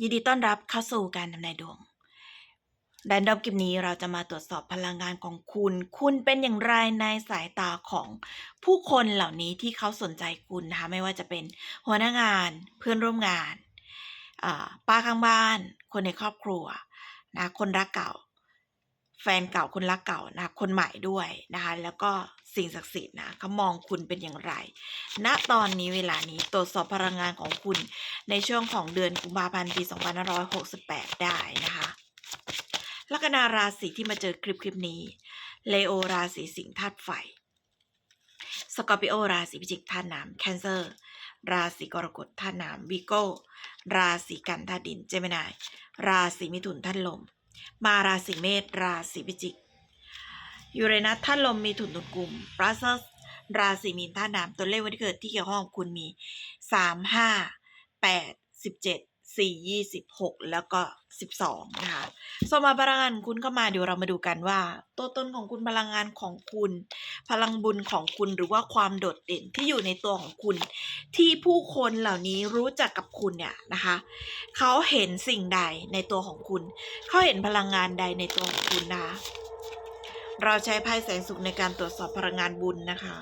ยินดีต้อนรับเข้าสู่การทำนายดวงแรนดอมคลิปนี้เราจะมาตรวจสอบพลังงานของคุณ คุณเป็นอย่างไรในสายตาของผู้คนเหล่านี้ที่เขาสนใจคุณนะคะไม่ว่าจะเป็นหัวหน้างาน เพื่อนร่วมงานป้าข้างบ้าน คนในครอบครัวนะคนรักเก่า แฟนเก่าคนรักเก่านะคนใหม่ด้วยนะคะแล้วก็ สิ่งศักดิ์สิทธิ์นะเขามองคุณเป็นอย่างไร ณ ตอนนี้เวลานี้ตรวจสอบพลังงานของคุณในช่วงของเดือนกุมภาพันธ์ปี 2568 ได้นะคะลัคนาราศีที่มาเจอคลิปคลิปนี้ เลโอราศีสิงห์ธาตุไฟ สกอร์ปิโอราศีพิจิกธาตุน้ำแคนเซอร์ ราศีกรกฎธาตุน้ำวีโก้ ราศีกันธาตุดินเจมินาย ราศีมิถุนธาตุลม มาราศีเมษราศีพิจิก ยูเรนัสธาตุลมมีถุนตุนกลุ่มปรัสซัสราศีมีนธาตุน้ำตัวเลขวันที่เกิดที่เกี่ยวข้องคุณมีสามห้าแปดสิบเจ็ดสี่ยี่สิบหกแล้วก็สิบสองนะคะสมมาพลังงานคุณเข้ามาเดี๋ยวเรามาดูกันว่า ตัวตนของคุณพลังงานของคุณ พลังบุญของคุณหรือว่าความโดดเด่นที่อยู่ในตัวของคุณ ที่ผู้คนเหล่านี้รู้จักกับคุณเนี่ยนะคะเขาเห็นสิ่งใดในตัวของคุณ เขาเห็นพลังงานใดในตัวของคุณนะคะ เราใช้ไพ่แสงสุขในการตรวจสอบพลังงานบุญนะคะ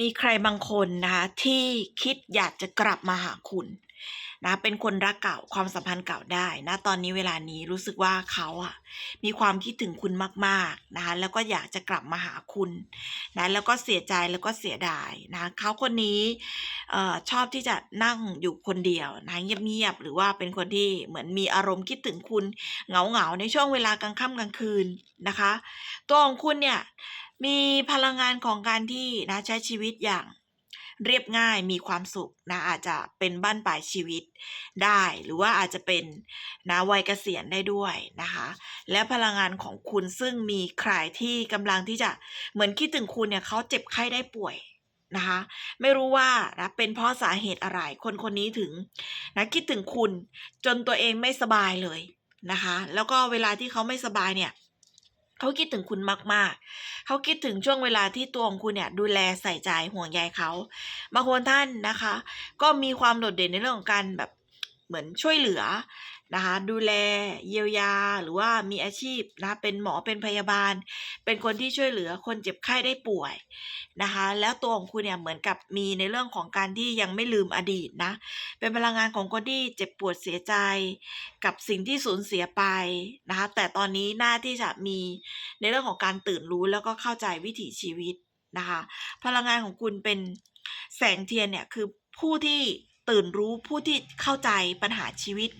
มีใครบางคนนะคะที่คิดอยากจะกลับมาหาคุณนะเป็นคนรักเก่าความสัมพันธ์เก่าได้นะตอนนี้เวลานี้รู้สึกว่าเขาอะ มีความคิดถึงคุณมากๆนะคะแล้วก็อยากจะกลับมาหาคุณนะแล้วก็เสียใจแล้วก็เสียดายนะเขาคนนี้ออชอบที่จะนั่งอยู่คนเดียวนะเงียบๆหรือว่าเป็นคนที่เหมือนมีอารมณ์คิดถึงคุณเหงาๆในช่วงเวลากลางค่ำกลางคืนนะคะ ตัวของคุณเนี่ยมีพลังงานของการที่นะใช้ชีวิตอย่าง เรียบง่ายมีความสุขนะอาจจะเป็นบ้านปลายชีวิตได้ หรือว่าอาจจะเป็นนะวัยเกษียณได้ด้วยนะคะ และพลังงานของคุณซึ่งมีใครที่กำลังที่จะเหมือนคิดถึงคุณเนี่ยเขาเจ็บไข้ได้ป่วยนะคะไม่รู้ว่านะเป็นเพราะสาเหตุอะไรคนคนนี้ถึงนะคิดถึงคุณจนตัวเองไม่สบายเลยนะคะ แล้วก็เวลาที่เขาไม่สบายเนี่ย เขาคิดถึงคุณมากๆ เขาคิดถึงช่วงเวลาที่ตัวของคุณเนี่ยดูแลใส่ใจห่วงใยเขาบางคนท่านนะคะ ก็มีความโดดเด่นในเรื่องของการแบบเหมือนช่วยเหลือ นะคะดูแลเยียวยาหรือว่ามีอาชีพนะเป็นหมอเป็นพยาบาล เป็นคนที่ช่วยเหลือคนเจ็บไข้ได้ป่วยนะคะแล้วตัวของคุณเนี่ยเหมือนกับมีในเรื่องของการที่ยังไม่ลืมอดีตนะเป็นพลังงานของคนที่เจ็บปวดเสียใจ กับสิ่งที่สูญเสียไปนะคะแต่ตอนนี้หน้าที่จะมีในเรื่องของการตื่นรู้แล้วก็เข้าใจวิถีชีวิตนะคะพลังงานของคุณเป็นแสงเทียนเนี่ยคือผู้ที่ ตื่นรู้ผู้ที่เข้าใจปัญหาชีวิต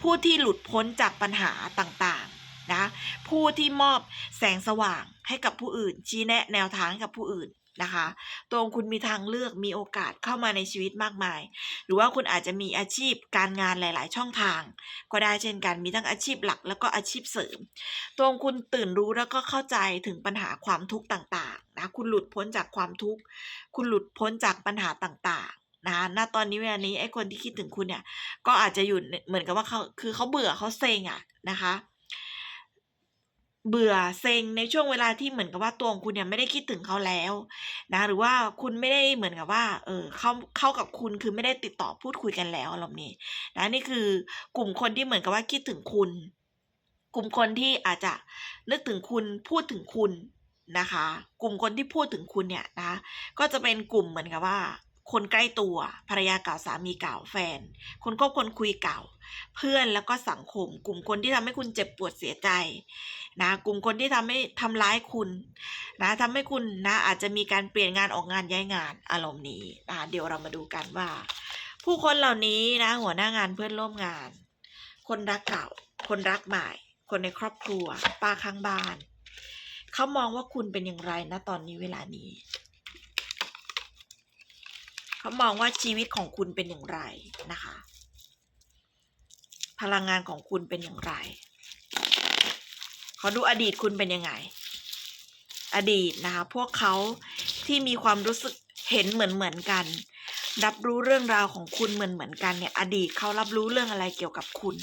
ผู้ที่หลุดพ้นจากปัญหาต่างๆนะผู้ที่มอบแสงสว่างให้กับผู้อื่น ชี้แนะแนวทางกับผู้อื่นนะคะตัวของคุณมีทางเลือกมีโอกาสเข้ามาในชีวิตมากมาย หรือว่าคุณอาจจะมีอาชีพการงานหลาย ๆ ช่องทาง ก็ได้เช่นกันมีทั้งอาชีพหลักแล้วก็อาชีพเสริมตัวของคุณตื่นรู้แล้วก็เข้าใจถึงปัญหาความทุกข์ต่าง ๆ นะคุณหลุดพ้นจากความทุกข์ คุณหลุดพ้นจากปัญหาต่างๆ นะณตอนนี้เวลานี้ไอ้คนที่คิดถึงคุณเนี่ย ก็อาจจะอยู่เหมือนกับว่าเขาคือเขาเบื่อเขาเซ็งอะนะคะ เบื่อเซ็งในช่วงเวลาที่เหมือนกับว่าตัวของคุณเนี่ยไม่ได้คิดถึงเขาแล้วนะ หรือว่าคุณไม่ได้เหมือนกับว่า เออเขาเข้ากับคุณคือไม่ได้ติดต่อพูดคุยกันแล้วอารมณ์นี้นะนี่คือกลุ่มคนที่เหมือนกับว่าคิดถึงคุณ กลุ่มคนที่อาจจะนึกถึงคุณพูดถึงคุณนะคะ กลุ่มคนที่พูดถึงคุณเนี่ยนะ ก็จะเป็นกลุ่มเหมือนกับว่า คนใกล้ตัวภรรยาเก่าสามีเก่าแฟน คนคบคนคุยเก่า เพื่อนแล้วก็สังคม กลุ่มคนที่ทำให้คุณเจ็บปวดเสียใจนะกลุ่มคนที่ทำให้ทำร้ายคุณนะทำให้คุณนะอาจจะมีการเปลี่ยนงานออกงานย้ายงานอารมณ์นี้นะเดี๋ยวเรามาดูกันว่า ผู้คนเหล่านี้นะหัวหน้างานเพื่อนร่วมงาน คนรักเก่า คนรักใหม่ คนในครอบครัวป้าข้างบ้านเขามองว่าคุณเป็นอย่างไรนะตอนนี้เวลานี้ เขามองว่าชีวิตของคุณเป็นอย่างไรนะคะ พลังงานของคุณเป็นอย่างไรขอดูอดีตคุณเป็นยังไง อดีตนะคะ พวกเขาที่มีความรู้สึกเห็นเหมือนเหมือนกัน รับรู้เรื่องราวของคุณเหมือนเหมือนกันเนี่ย อดีตเขารับรู้เรื่องอะไรเกี่ยวกับคุณ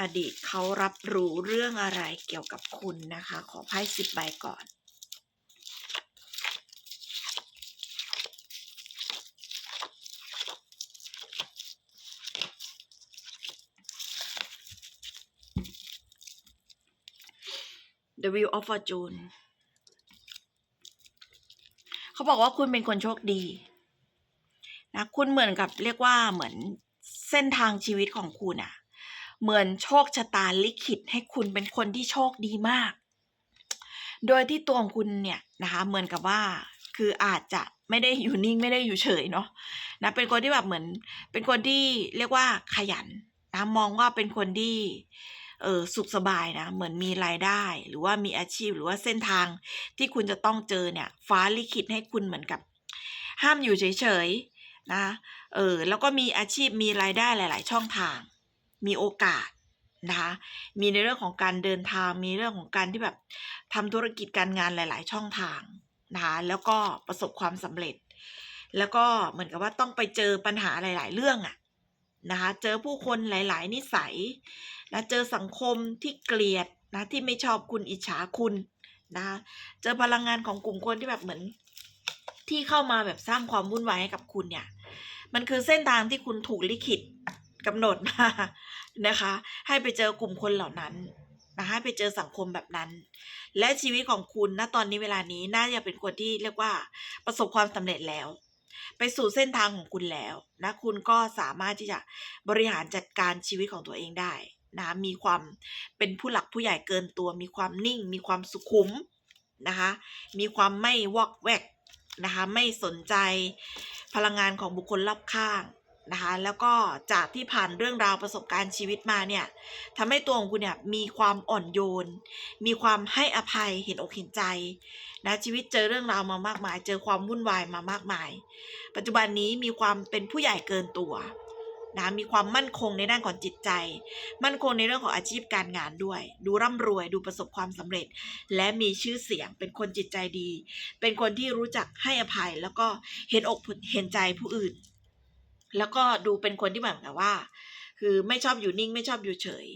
อดีตเขารับรู้เรื่องอะไรเกี่ยวกับคุณนะคะ ขอไพ่สิบใบก่อน The Wheel of Fortune เขาบอกว่าคุณเป็นคนโชคดีนะคุณเหมือนกับเรียกว่าเหมือนเส้นทางชีวิตของคุณอะเหมือนโชคชะตาลิขิตให้คุณเป็นคนที่โชคดีมาก โดยที่ตัวของคุณเนี่ยนะคะเหมือนกับว่าคืออาจจะไม่ได้อยู่นิ่งไม่ได้อยู่เฉยเนาะนะเป็นคนที่แบบเหมือนเป็นคนที่เรียกว่าขยันนะมองว่าเป็นคนที่ เออสุขสบายนะ เหมือนมีรายได้ หรือว่ามีอาชีพหรือว่าเส้นทางที่คุณจะต้องเจอเนี่ย ฟ้าลิขิตให้คุณเหมือนกับ ห้ามอยู่เฉยๆนะเออแล้วก็มีอาชีพมีรายได้หลาย ๆ ช่องทาง มีโอกาสนะคะมีในเรื่องของการเดินทางมีเรื่องของการที่แบบทำธุรกิจการงานหลาย ๆ ช่องทางนะคะแล้วก็ประสบความสำเร็จ แล้วก็เหมือนกับว่าต้องไปเจอปัญหาหลาย ๆ เรื่องอะนะคะเจอผู้คนหลาย ๆ นิสัย นะเจอสังคมที่เกลียดนะที่ไม่ชอบคุณอิจฉาคุณนะเจอพลังงานของกลุ่มคนที่แบบเหมือน ที่เข้ามาแบบสร้างความวุ่นวายให้กับคุณเนี่ย มันคือเส้นทางที่คุณถูกลิขิตกำหนดมานะคะ ให้ไปเจอกลุ่มคนเหล่านั้นนะให้ไปเจอสังคมแบบนั้น และชีวิตของคุณณตอนนี้เวลานี้น่าจะเป็นคนที่เรียกว่าประสบความสำเร็จแล้ว ไปสู่เส้นทางของคุณแล้วนะคุณก็สามารถที่จะบริหารจัดการชีวิตของตัวเองได้ นะมีความเป็นผู้หลักผู้ใหญ่เกินตัว มีความนิ่ง มีความสุขุมนะคะมีความไม่วอกแวกนะคะไม่สนใจพลังงานของบุคคลรอบข้างนะคะแล้วก็จากที่ผ่านเรื่องราวประสบการณ์ชีวิตมาเนี่ยทำให้ตัวของคุณเนี่ยมีความอ่อนโยน มีความให้อภัยเห็นอกเห็นใจนะชีวิตเจอเรื่องราวมามากมาย เจอความวุ่นวายมามากมาย ปัจจุบันนี้มีความเป็นผู้ใหญ่เกินตัว นะมีความมั่นคงในด้านของจิตใจ มั่นคงในเรื่องของอาชีพการงานด้วย ดูร่ำรวยดูประสบความสำเร็จ และมีชื่อเสียงเป็นคนจิตใจดี เป็นคนที่รู้จักให้อภัย แล้วก็เห็นอกเห็นใจผู้อื่น แล้วก็ดูเป็นคนที่แบบว่า คือไม่ชอบอยู่นิ่งไม่ชอบอยู่เฉย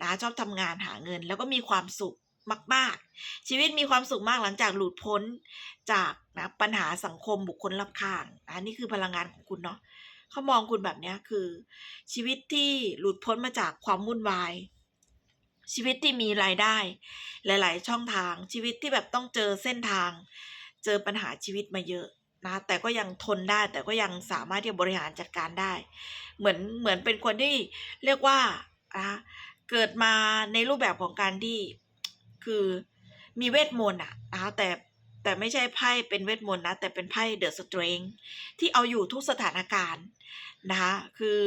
นะชอบทำงานหาเงิน แล้วก็มีความสุขมาก ๆ ชีวิตมีความสุขมากหลังจากหลุดพ้นจากนะปัญหาสังคมบุคคลรอบข้างอันนี้คือพลังงานของคุณเนาะ เขามองคุณแบบนี้คือ ชีวิตที่หลุดพ้นมาจากความวุ่นวาย ชีวิตที่มีรายได้ หลาย ๆ ช่องทางชีวิตที่แบบต้องเจอเส้นทาง เจอปัญหาชีวิตมาเยอะนะแต่ก็ยังทนได้แต่ก็ยังสามารถที่จะบริหารจัดการได้ เหมือนเหมือนเป็นคนที่เรียกว่านะเกิดมาในรูปแบบของการที่คือมีเวทมนต์อะนะแต่ แต่ไม่ใช่ไพ่เป็นเวทมนต์นะ แต่เป็นไพ่เดอะสตริงที่เอาอยู่ทุกสถานการณ์นะคะคือ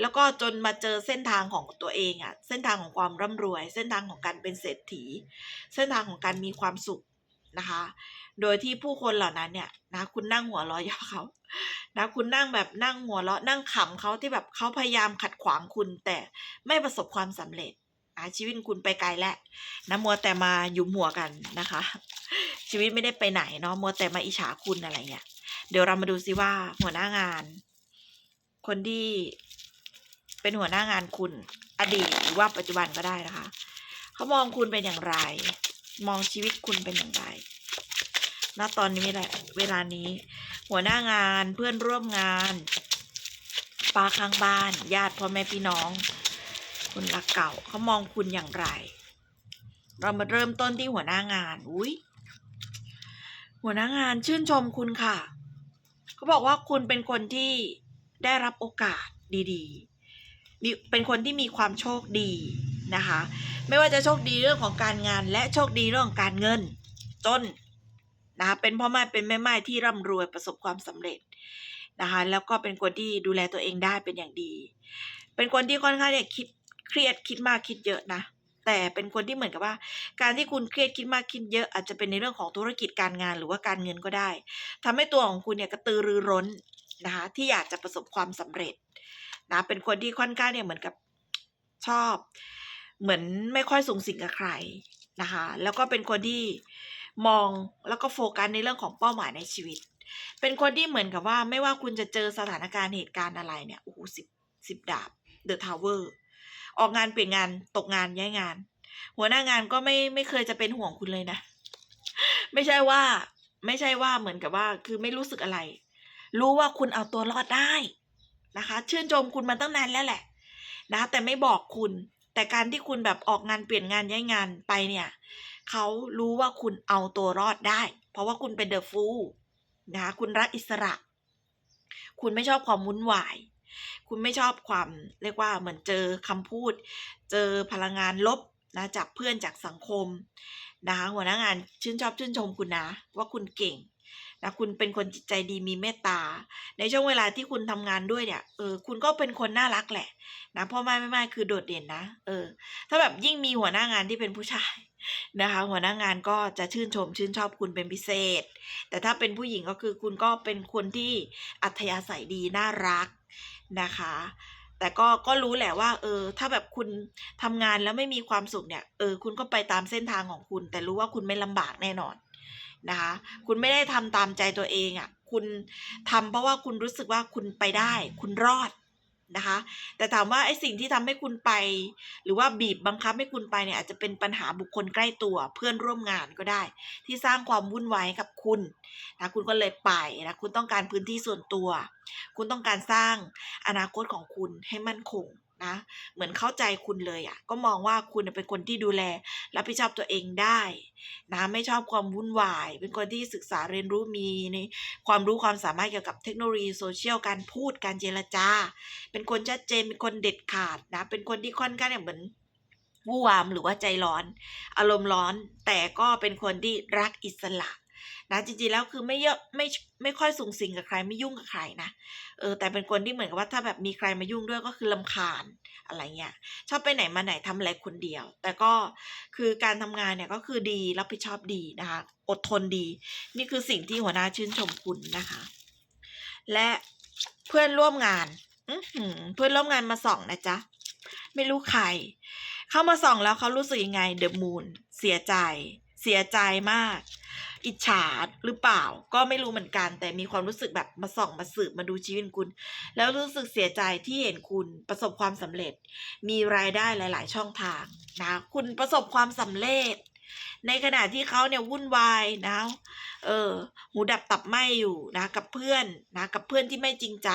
แล้วก็จนมาเจอเส้นทางของตัวเองอะเส้นทางของความร่ำรวย เส้นทางของการเป็นเศรษฐี เส้นทางของการมีความสุขนะคะ โดยที่ผู้คนเหล่านั้นเนี่ยนะคุณนั่งหัวเราะยอเขานะคุณนั่งแบบนั่งหัวเราะนั่งขำเขาที่แบบเขาพยายามขัดขวางคุณแต่ไม่ประสบความสำเร็จนะชีวิตคุณไปไกลแล้วนะมัวแต่มาหยุมหัวกันนะคะ ชีวิตไม่ได้ไปไหนเนาะมัวแต่มาอิจฉาคุณอะไรเงี้ยเดี๋ยวเรามาดูซิว่าหัวหน้างาน คนที่เป็นหัวหน้างานคุณ อดีตหรือว่าปัจจุบันก็ได้นะคะ เขามองคุณเป็นอย่างไร มองชีวิตคุณเป็นอย่างไรณตอนนี้แหละเวลานี้ หัวหน้างานเพื่อนร่วมงานป้าข้างบ้าน ญาติพ่อแม่พี่น้อง คนรักเก่าเขามองคุณอย่างไร เรามาเริ่มต้นที่หัวหน้างาน อุ้ย หัวหน้างานชื่นชมคุณค่ะ เขาบอกว่าคุณเป็นคนที่ได้รับโอกาสดีๆ เป็นคนที่มีความโชคดีนะคะ ไม่ว่าจะโชคดีเรื่องของการงาน และโชคดีเรื่องของการเงิน จนนะคะเป็นพ่อแม่เป็นแม่ไม้ที่ร่ำรวยประสบความสำเร็จนะคะแล้วก็เป็นคนที่ดูแลตัวเองได้เป็นอย่างดี เป็นคนที่ค่อนข้างเนี่ยคิดเครียดคิดมากคิดเยอะนะ แต่เป็นคนที่เหมือนกับว่า การที่คุณเครียดคิดมากคิดเยอะอาจจะเป็นในเรื่องของธุรกิจการงานหรือว่าการเงินก็ได้ทำให้ตัวของคุณเนี่ยกระตือรือร้นนะคะที่อยากจะประสบความสำเร็จนะเป็นคนที่ค่อนข้างเนี่ยเหมือนกับชอบ เหมือนไม่ค่อยสูงสิงกับใครนะคะแล้วก็เป็นคนที่มองแล้วก็โฟกัสในเรื่องของเป้าหมายในชีวิต เป็นคนที่เหมือนกับว่าไม่ว่าคุณจะเจอสถานการณ์เหตุการณ์อะไรเนี่ยโอ้โหสิบสิบดาบเดอะทาวเวอร์ ออกงานเปลี่ยนงานตกงานย้ายงาน หัวหน้างานก็ไม่ไม่เคยจะเป็นห่วงคุณเลยนะ ไม่ใช่ว่า ไม่ใช่ว่าเหมือนกับว่า คือไม่รู้สึกอะไร รู้ว่าคุณเอาตัวรอดได้นะคะ ชื่นชมคุณมาตั้งนานแล้วแหละ นะ แต่ไม่บอกคุณ แต่การที่คุณแบบออกงานเปลี่ยนงานย้ายงานไปเนี่ยเขารู้ว่าคุณเอาตัวรอดได้ เพราะว่าคุณเป็นเดอะฟูลนะคะคุณรักอิสระ คุณไม่ชอบความวุ่นวาย คุณไม่ชอบความเรียกว่าเหมือนเจอคำพูด เจอพลังงานลบนะจากเพื่อนจากสังคมนะคะหัวหน้างานชื่นชอบชื่นชมคุณนะว่าคุณเก่งนะคุณเป็นคนจิตใจดีมีเมตตา ในช่วงเวลาที่คุณทำงานด้วยเนี่ยเออคุณก็เป็นคนน่ารักแหละนะพ่อไม่ไม่ไม่คือโดดเด่นนะเออถ้าแบบยิ่งมีหัวหน้างานที่เป็นผู้ชายนะคะ หัวหน้างานก็จะชื่นชมชื่นชอบคุณเป็นพิเศษ แต่ถ้าเป็นผู้หญิงก็คือคุณก็เป็นคนที่อัธยาศัยดีน่ารัก นะคะ แต่ก็ก็รู้แหละว่า เออ ถ้าแบบคุณทำงานแล้วไม่มีความสุขเนี่ย เออ คุณก็ไปตามเส้นทางของคุณ แต่รู้ว่าคุณไม่ลำบากแน่นอนนะคะ คุณไม่ได้ทำตามใจตัวเองอะ่ะ คุณทำเพราะว่าคุณรู้สึกว่าคุณไปได้ คุณรอด นะคะ แต่ถามว่าไอ้สิ่งที่ทำให้คุณไป หรือว่าบีบบังคับให้คุณไปเนี่ยอาจจะเป็นปัญหาบุคคลใกล้ตัวเพื่อนร่วมงานก็ได้ ที่สร้างความวุ่นวายกับคุณนะคุณก็เลยไปนะคุณต้องการพื้นที่ส่วนตัว คุณต้องการสร้างอนาคตของคุณให้มั่นคง นะ เหมือนเข้าใจคุณเลยอะ่ะ ก็มองว่าคุณเป็นคนที่ดูแล รับผิดชอบตัวเองได้นะไม่ชอบความวุ่นวาย เป็นคนที่ศึกษาเรียนรู้มีในความรู้ความสามารถเกี่ยวกับเทคโนโลยีโซเชียลการพูดการเจรจา เป็นคนชัดเจนเป็นคนเด็ดขาดนะ เป็นคนที่ค่อนข้างเนี่ยเหมือนวู่วามหรือว่าใจร้อน อารมณ์ร้อนแต่ก็เป็นคนที่รักอิสระ นะจริงๆแล้วคือไม่เยอะไม่ไม่ค่อยสูงสิงกับใครไม่ยุ่งกับใครนะเออแต่เป็นคนที่เหมือนกับว่าถ้าแบบมีใครมายุ่งด้วยก็คือลำคาญอะไรเงี้ยชอบไปไหนมาไหนทำอะไรคนเดียว แต่ก็คือการทำงานเนี่ยก็คือดีรับผิดชอบดีนะคะ อดทนดี นี่คือสิ่งที่หัวหน้าชื่นชมคุณนะคะ และเพื่อนร่วมงานเพื่อนร่วมงานมาส่องนะจ๊ะไม่รู้ใคร เข้ามาส่องแล้วเขารู้สึกยังไงเดอะมูนเสียใจ เสียใจมาก อิจฉาหรือเปล่า ก็ไม่รู้เหมือนกัน แต่มีความรู้สึกแบบมาส่องมาสืบมาดูชีวิตคุณ แล้วรู้สึกเสียใจที่เห็นคุณประสบความสำเร็จ มีรายได้หลาย ๆ ช่องทางนะคุณประสบความสำเร็จ ในขณะที่เขาเนี่ยวุ่นวายนะเออหูดับตับไหมอยู่นะกับเพื่อนนะกับเพื่อนที่ไม่จริงใจ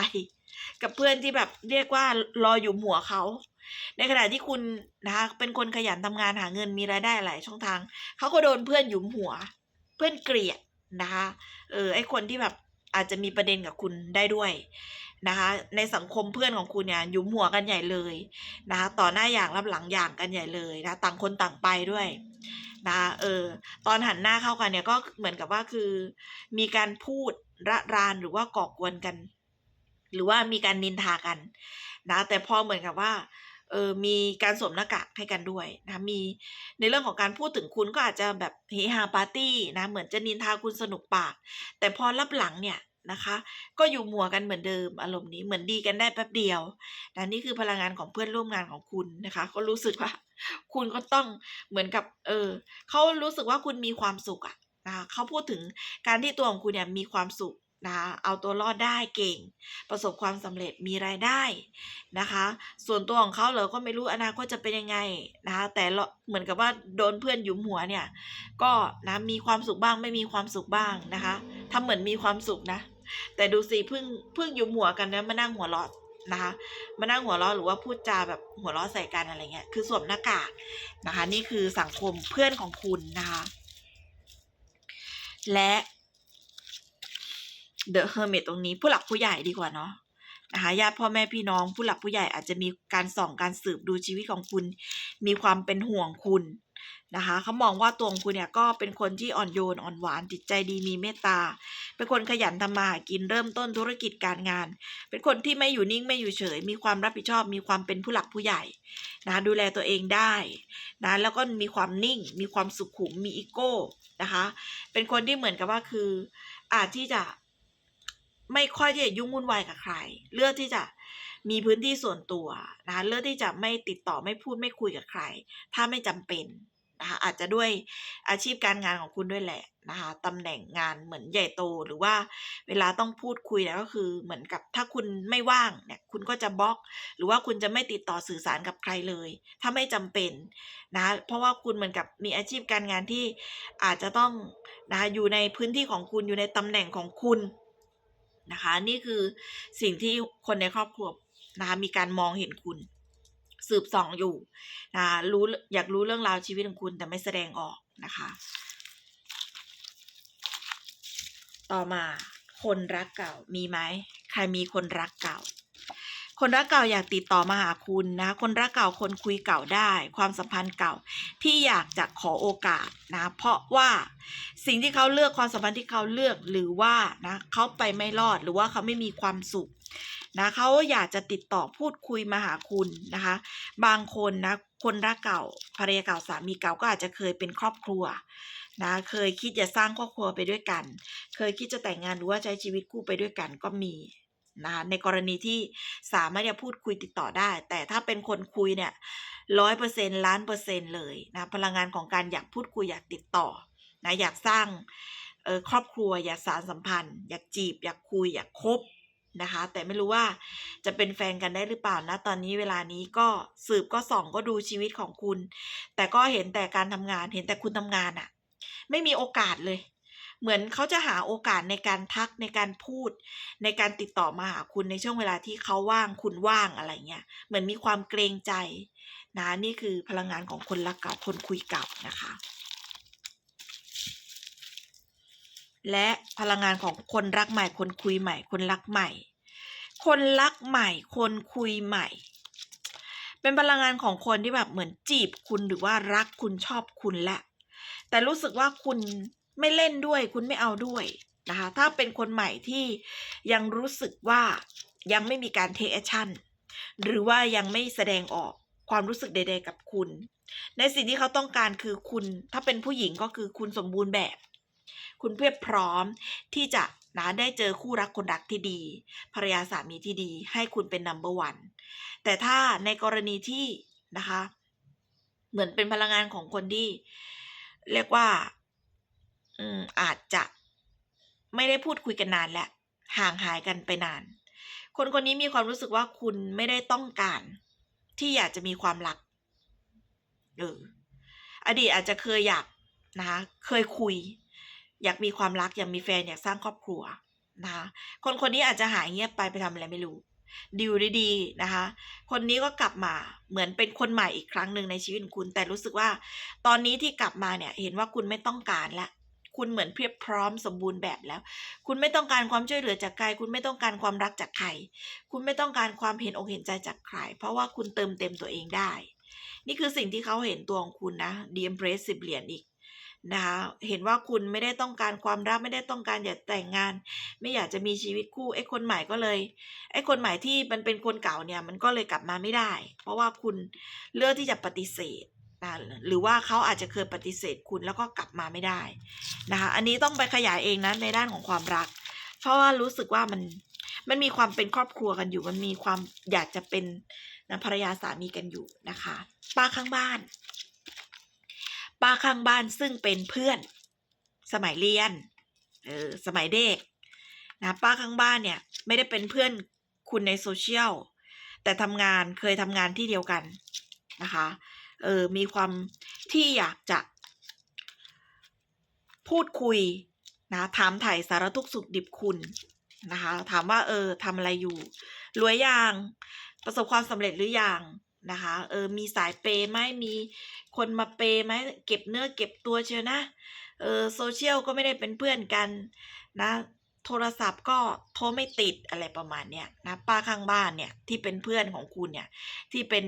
กับเพื่อนที่แบบเรียกว่ารออยู่หัวเขาในขณะที่คุณนะคะเป็นคนขยันทำงานหาเงินมีรายได้หลายช่องทาง เขาก็โดนเพื่อนหยุมหัว เพื่อนเกลียดนะคะเออไอคนที่แบบอาจจะมีประเด็นกับคุณได้ด้วยนะคะในสังคมเพื่อนของคุณเนี่ยยุมหัวกันใหญ่เลยนะคะต่อหน้าอย่างรับหลังอย่างกันใหญ่เลยนะต่างคนต่างไปด้วยนะเออตอนหันหน้าเข้ากันเนี่ยก็เหมือนกับว่าคือ มีการพูดระรานหรือว่าก่อกวนกัน หรือว่ามีการนินทากันนะแต่พอเหมือนกับว่า เออมีการสวมหน้ากากให้กันด้วยนะมีในเรื่องของการพูดถึงคุณก็อาจจะแบบเฮฮาปาร์ตี้นะเหมือนจะนินทาคุณสนุกปาก แต่พอรับหลังเนี่ยนะคะ ก็อยู่มัวกันเหมือนเดิมอารมณ์นี้เหมือนดีกันได้แป๊บเดียวนะนี่คือพลังงานของเพื่อนร่วมงานของคุณนะคะ ก็รู้สึกว่า คุณก็ต้องเหมือนกับ เออเขารู้สึกว่าคุณมีความสุขอะนะคะเขาพูดถึงการที่ตัวของคุณเนี่ยมีความสุข นะคะเอาตัวรอดได้เก่ง ประสบความสำเร็จมีรายได้นะคะ ส่วนตัวของเขาเหรอก็ไม่รู้อนาคตจะเป็นยังไงนะคะแต่เหมือนกับว่าโดนเพื่อนหยุมหัวเนี่ยก็นะมีความสุขบ้างไม่มีความสุขบ้างนะคะทำเหมือนมีความสุขนะ แต่ดูสิเพิ่งเพิ่งหยุมหัวกันนะมานั่งหัวเราะนะคะมานั่งหัวเราะหรือว่าพูดจาแบบหัวเราะใส่กันอะไรเงี้ยคือสวมหน้ากากนะคะ นี่คือสังคมเพื่อนของคุณนะคะและ เดอะเฮอร์เมตตรงนี้ผู้หลักผู้ใหญ่ดีกว่าเนาะนะคะญาติพ่อแม่พี่น้องผู้หลักผู้ใหญ่อาจจะมีการส่องการสืบดูชีวิตของคุณ มีความเป็นห่วงคุณนะคะเขามองว่าตัวของคุณเนี่ยก็เป็นคนที่อ่อนโยนอ่อนหวานจิตใจดีมีเมตตา เป็นคนขยันทำมาหากินเริ่มต้นธุรกิจการงาน เป็นคนที่ไม่อยู่นิ่งไม่อยู่เฉย มีความรับผิดชอบ มีความเป็นผู้หลักผู้ใหญ่นะดูแลตัวเองได้นะแล้วก็มีความนิ่ง มีความสุขุมมีอีโก้นะคะเป็นคนที่เหมือนกับว่าคืออาจที่จะ ไม่ค่อยที่จะยุ่งวุ่นวายกับใคร เลือกที่จะมีพื้นที่ส่วนตัวนะคะเลือกที่จะไม่ติดต่อไม่พูดไม่คุยกับใคร ถ้าไม่จำเป็นนะคะอาจจะด้วยอาชีพการงานของคุณด้วยแหละนะคะตำแหน่งงานเหมือนใหญ่โตหรือว่าเวลาต้องพูดคุยเนี่ยก็คือเหมือนกับถ้าคุณไม่ว่างเนี่ยคุณก็จะบล็อก หรือว่าคุณจะไม่ติดต่อสื่อสารกับใครเลย ถ้าไม่จำเป็นนะเพราะว่าคุณเหมือนกับมีอาชีพการงานที่อาจจะต้องนะคะอยู่ในพื้นที่ของคุณอยู่ในตำแหน่งของคุณ นะคะ นี่คือสิ่งที่คนในครอบครัวนะคะมีการมองเห็นคุณ สืบส่องอยู่นะะรู้อยากรู้เรื่องราวชีวิตของคุณแต่ไม่แสดงออกนะคะ ต่อมาคนรักเก่ามีไหมใครมีคนรักเก่า คนรักเก่าอยากติดต่อมาหาคุณนะคนรักเก่าคนคุยเก่าได้ ความสัมพันธ์เก่าที่อยากจะขอโอกาสนะเพราะว่าสิ่งที่เขาเลือกความสัมพันธ์ที่เขาเลือกหรือว่านะเขาไปไม่รอดหรือว่าเขาไม่มีความสุขนะเขาอยากจะติดต่อพูดคุยมาหาคุณนะคะ บางคนนะคนรักเก่าภรรยาเก่าสามีเก่าก็อาจจะเคยเป็นครอบครัวนะเคยคิดจะสร้างครอบครัวไปด้วยกัน เคยคิดจะแต่งงานหรือว่าใช้ชีวิตคู่ไปด้วยกันก็มี นะคะในกรณีที่สามารถจะพูดคุยติดต่อได้ แต่ถ้าเป็นคนคุยเนี่ยร้อยเปอร์เซ็นล้านเปอร์เซ็นเลยนะพลังงานของการอยากพูดคุยอยากติดต่อนะอยากสร้างครอบครัว อยากสารสัมพันธ์ อยากจีบ อยากคุย อยากคบนะคะ แต่ไม่รู้ว่าจะเป็นแฟนกันได้หรือเปล่านะตอนนี้เวลานี้ก็สืบก็ส่องก็ดูชีวิตของคุณ แต่ก็เห็นแต่การทำงานเห็นแต่คุณทำงานอะไม่มีโอกาสเลย เหมือนเขาจะหาโอกาสในการทักในการพูด ในการติดต่อมาหาคุณในช่วงเวลาที่เขาว่างคุณว่างอะไรเงี้ยเหมือนมีความเกรงใจนะนี่คือพลังงานของคนรักเก่าคนคุยเก่านะคะ และพลังงานของคนรักใหม่ คนคุยใหม่ คนรักใหม่ คนรักใหม่ คนคุยใหม่เป็นพลังงานของคนที่แบบเหมือนจีบคุณหรือว่ารักคุณชอบคุณแหละ แต่รู้สึกว่าคุณ ไม่เล่นด้วยคุณไม่เอาด้วยนะคะถ้าเป็นคนใหม่ที่ยังรู้สึกว่ายังไม่มีการเทคแอคชั่นหรือว่ายังไม่แสดงออกความรู้สึกใด ๆ กับคุณ ในสิ่งที่เขาต้องการคือคุณ ถ้าเป็นผู้หญิงก็คือคุณสมบูรณ์แบบ คุณเพียบพร้อมที่จะนะได้เจอคู่รักคนรักที่ดี ภรรยาสามีที่ดี ให้คุณเป็นนัมเบอร์วันแต่ถ้าในกรณีที่นะคะ เหมือนเป็นพลังงานของคนที่ เรียกว่า อืมอาจจะไม่ได้พูดคุยกันนานแล้วห่างหายกันไปนาน คนคนนี้มีความรู้สึกว่าคุณไม่ได้ต้องการ ที่อยากจะมีความรักเอออดีตอาจจะเคยอยากนะคะเคยคุย อยากมีความรักอยากมีแฟนอยากสร้างครอบครัวนะคะคนคนนี้อาจจะหายเงียบไปไปทำอะไรไม่รู้ดิวดีๆนะคะ คนนี้ก็กลับมาเหมือนเป็นคนใหม่อีกครั้งหนึ่งในชีวิตคุณ แต่รู้สึกว่า ตอนนี้ที่กลับมาเนี่ย เห็นว่าคุณไม่ต้องการละ คุณเหมือนเพียบพร้อมสมบูรณ์แบบแล้ว คุณไม่ต้องการความช่วยเหลือจากใคร คุณไม่ต้องการความรักจากใคร คุณไม่ต้องการความเห็นอกเห็นใจจากใคร เพราะว่าคุณเติมเต็มตัวเองได้ นี่คือสิ่งที่เขาเห็นตัวของคุณนะดีเอ็มเพรสสิบเหรียญอีกนะคะเห็นว่าคุณไม่ได้ต้องการความรักไม่ได้ต้องการอยากแต่งงาน ไม่อยากจะมีชีวิตคู่ไอ้คนใหม่ก็เลยไอ้คนใหม่ที่มันเป็นคนเก่าเนี่ยมันก็เลยกลับมาไม่ได้ เพราะว่าคุณเลือกที่จะปฏิเสธ นะหรือว่าเขาอาจจะเคยปฏิเสธคุณแล้วก็กลับมาไม่ได้นะคะอันนี้ต้องไปขยายเองนะในด้านของความรัก เพราะว่ารู้สึกว่ามันมันมีความเป็นครอบครัวกันอยู่ มันมีความอยากจะเป็นนะภรรยาสามีกันอยู่นะคะป้าข้างบ้าน ป้าข้างบ้านซึ่งเป็นเพื่อน สมัยเรียนเออสมัยเด็กนะป้าข้างบ้านเนี่ยไม่ได้เป็นเพื่อนคุณในโซเชียลแต่ทำงานเคยทำงานที่เดียวกันนะคะ เออมีความที่อยากจะพูดคุยนะถามถ่ายสารทุกสุขดิบคุณนะคะถามว่าเออทำอะไรอยู่รวยยังประสบความสำเร็จหรือยังนะคะเออมีสายเปย์ไหมมีคนมาเปย์ไหมเก็บเนื้อเก็บตัวเชียวนะเออโซเชียลก็ไม่ได้เป็นเพื่อนกันนะ โทรศัพท์ก็โทรไม่ติดอะไรประมาณเนี้ยนะป้าข้างบ้านเนี่ยที่เป็นเพื่อนของคุณเนี่ยที่เป็น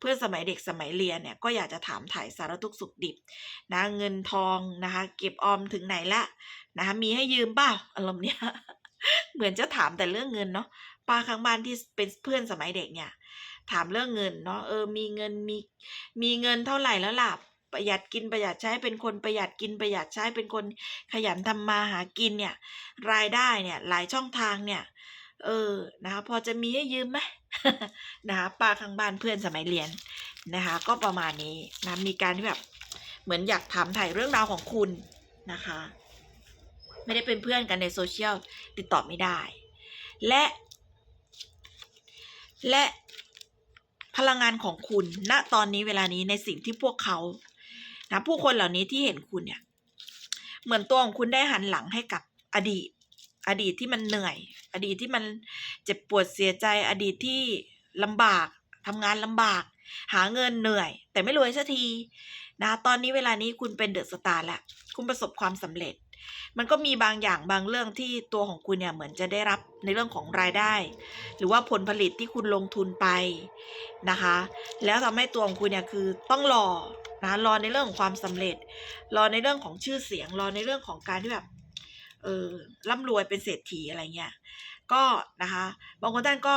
เพื่อนสมัยเด็กสมัยเรียนเนี่ยก็อยากจะถามถ่ายสารทุกสุขดิบนะเงินทองนะคะเก็บออมถึงไหนละนะคะมีให้ยืมเปล่าอารมณ์เนี้ยเหมือนจะถามแต่เรื่องเงินเนาะป้าข้างบ้านที่เป็นเพื่อนสมัยเด็กเนี่ยถามเรื่องเงินเนาะเออมีเงินมีมีเงินเท่าไหร่แล้วล่ะ ประหยัดกินประหยัดใช้เป็นคนประหยัดกินประหยัดใช้เป็นคนขยันทำมาหากินเนี่ยรายได้เนี่ยหลายช่องทางเนี่ยเออนะคะพอจะมีให้ยืมไหมนะคะป้าข้างบ้านเพื่อนสมัยเรียนนะคะก็ประมาณนี้นะมีการที่แบบเหมือนอยากถามถ่ายเรื่องราวของคุณนะคะ ไม่ได้เป็นเพื่อนกันในโซเชียลติดต่อไม่ได้ และ และพลังงานของคุณณตอนนี้เวลานี้ในสิ่งที่พวกเขา นะผู้คนเหล่านี้ที่เห็นคุณเนี่ย เหมือนตัวของคุณได้หันหลังให้กับอดีต อดีตที่มันเหนื่อย อดีตที่มันเจ็บปวดเสียใจ อดีตที่ลำบากทำงานลำบาก หาเงินเหนื่อย แต่ไม่รวยสักทีนะตอนนี้เวลานี้คุณเป็นเดอะสตาร์แล้วคุณประสบความสำเร็จ มันก็มีบางอย่างบางเรื่องที่ตัวของคุณเนี่ยเหมือนจะได้รับในเรื่องของรายได้ หรือว่าผลผลิตที่คุณลงทุนไปนะคะ แล้วทำให้ตัวของคุณเนี่ยคือต้องรอ นะรอในเรื่องของความสำเร็จ รอในเรื่องของชื่อเสียง รอในเรื่องของการที่แบบเออร่ำรวยเป็นเศรษฐีอะไรเงี้ยก็นะคะบางคนท่านก็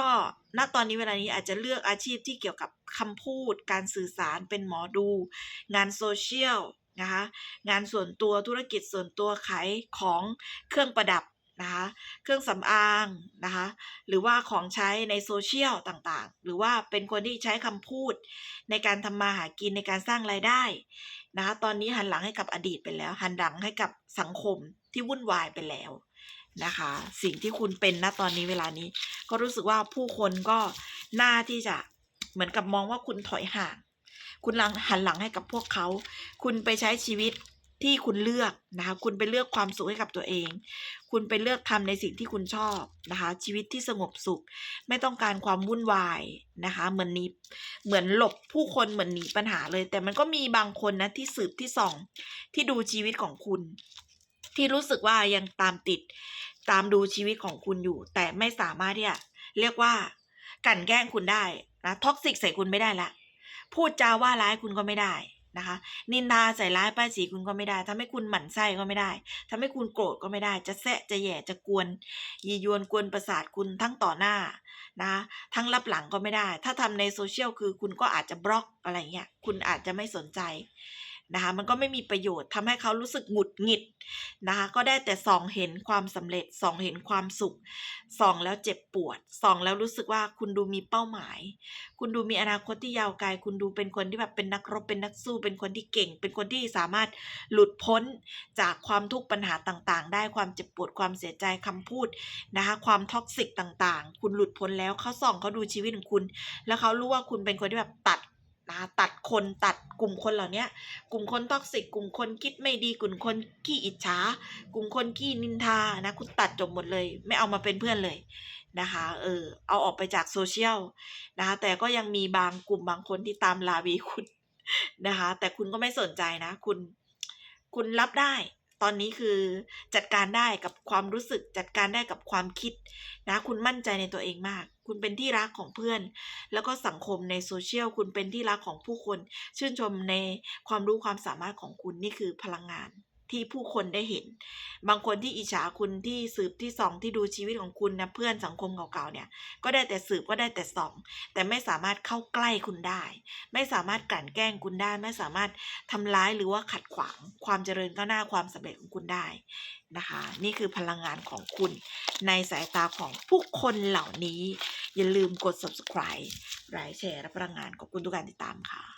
ณตอนนี้เวลานี้อาจจะเลือกอาชีพที่เกี่ยวกับคำพูด การสื่อสารเป็นหมอดู งานโซเชียลนะคะงานส่วนตัวธุรกิจส่วนตัวขายของเครื่องประดับ นะคะเครื่องสำอางนะคะหรือว่าของใช้ในโซเชียลต่างๆ หรือว่าเป็นคนที่ใช้คำพูด ในการทำมาหากินในการสร้างรายได้นะคะตอนนี้หันหลังให้กับอดีตไปแล้ว หันหลังให้กับสังคมที่วุ่นวายไปแล้วนะคะสิ่งที่คุณเป็นณตอนนี้เวลานี้ ก็รู้สึกว่าผู้คนก็น่าที่จะเหมือนกับมองว่าคุณถอยห่าง คุณหลังหันหลังให้กับพวกเขา คุณไปใช้ชีวิต ที่คุณเลือกนะคะ คุณไปเลือกความสุขให้กับตัวเอง คุณไปเลือกทำในสิ่งที่คุณชอบนะคะ ชีวิตที่สงบสุข ไม่ต้องการความวุ่นวายนะคะ เหมือนหนี้เหมือนหลบผู้คนเหมือนหนีปัญหาเลย แต่มันก็มีบางคนนะที่สืบที่ส่อง ที่ดูชีวิตของคุณ ที่รู้สึกว่ายังตามติดตามดูชีวิตของคุณอยู่ แต่ไม่สามารถที่จะเรียกว่ากันแกล้งคุณได้นะท็อกซิกใส่คุณไม่ได้ละพูดจาว่าร้ายคุณก็ไม่ได้ นะคะ นินทาใส่ร้ายป้ายสีคุณก็ไม่ได้ทำให้คุณหมั่นไส้ก็ไม่ได้ทำให้คุณโกรธก็ไม่ได้ จะแซะจะแย่จะกวนยียวนกวนประสาทคุณทั้งต่อหน้านะทั้งรับหลังก็ไม่ได้ ถ้าทำในโซเชียลคือคุณก็อาจจะบล็อกอะไรเงี้ยคุณอาจจะไม่สนใจ นะคะมันก็ไม่มีประโยชน์ทำให้เขารู้สึกหงุดหงิดนะคะก็ได้แต่ส่องเห็นความสำเร็จส่องเห็นความสุขส่องแล้วเจ็บปวดส่องแล้วรู้สึกว่าคุณดูมีเป้าหมาย คุณดูมีอนาคตที่ยาวไกลคุณดูเป็นคนที่แบบเป็นนักรบเป็นนักสู้ เป็นคนที่เก่ง เป็นคนที่สามารถหลุดพ้นจากความทุกข์ปัญหาต่างๆ ได้ความเจ็บปวดความเสียใจคำพูดนะคะความท็อกซิกต่างๆ คุณหลุดพ้นแล้วเขาส่องเขาดูชีวิตของคุณ แล้วเขารู้ว่าคุณเป็นคนที่แบบตัด นะตัดคนตัดกลุ่มคนเหล่านี้กลุ่มคนท็อกซิกกลุ่มคนคิดไม่ดีกลุ่มคนขี้อิจฉากลุ่มคนขี้นินทานะคุณตัดจบหมดเลย ไม่เอามาเป็นเพื่อนเลยนะคะเออเอาออกไปจากโซเชียลนะคะแต่ก็ยังมีบางกลุ่มบางคนที่ตามลาวีคุณนะคะแต่คุณก็ไม่สนใจนะ คุณคุณรับได้ ตอนนี้คือจัดการได้กับความรู้สึกจัดการได้กับความคิดนะ คุณมั่นใจในตัวเองมาก คุณเป็นที่รักของเพื่อน แล้วก็สังคมในโซเชียลคุณเป็นที่รักของผู้คน ชื่นชมในความรู้ความสามารถของคุณนี่คือพลังงาน ที่ผู้คนได้เห็น บางคนที่อิจฉาคุณที่สืบที่สองที่ดูชีวิตของคุณนะเพื่อนสังคมเก่าๆเนี่ยก็ได้แต่สืบก็ได้แต่สอง แต่ไม่สามารถเข้าใกล้คุณได้ ไม่สามารถกลั่นแกล้งคุณได้ ไม่สามารถทำร้ายหรือว่าขัดขวางความเจริญก้าวหน้าความสำเร็จของคุณได้นะคะ นี่คือพลังงานของคุณในสายตาของผู้คนเหล่านี้ อย่าลืมกด subscribe ไลค์แชร์และพลังงานขอบคุณทุกการติดตามค่ะ